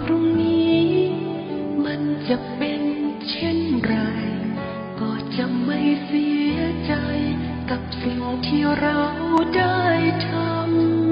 พรุ่งนี้ มันจะเป็นเช่นไร ก็จะไม่เสียใจกับสิ่งที่เราได้ทำ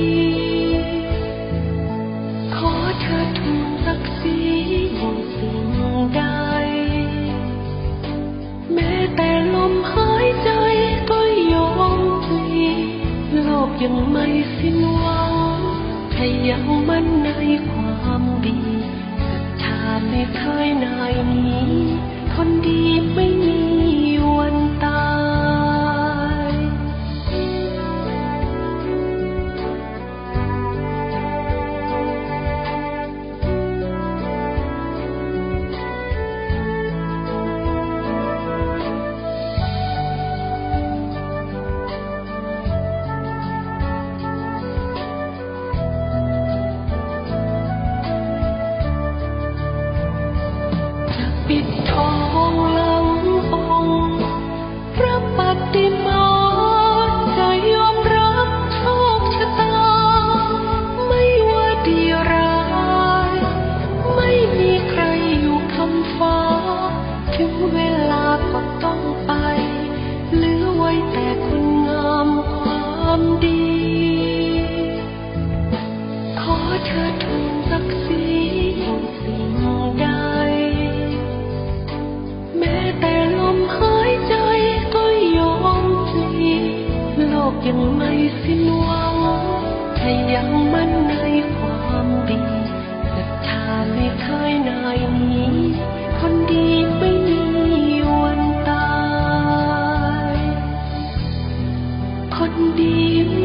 หายใจก็ยอมพลีโลกยังไม่สิ้นหวังถ้ายังมั่นในความดีศรัทธาไม่เคยนายนี้ คนดีไม่ อไว้แต่คุณงามความดี ขอเธอทูลศักดิ์ศรีอย่งสิ่งใด แม้แต่ลมหายใจก็ยอมพลีโลกยังไม่สิ้นหวังถ้ายังมั่นใน Deep.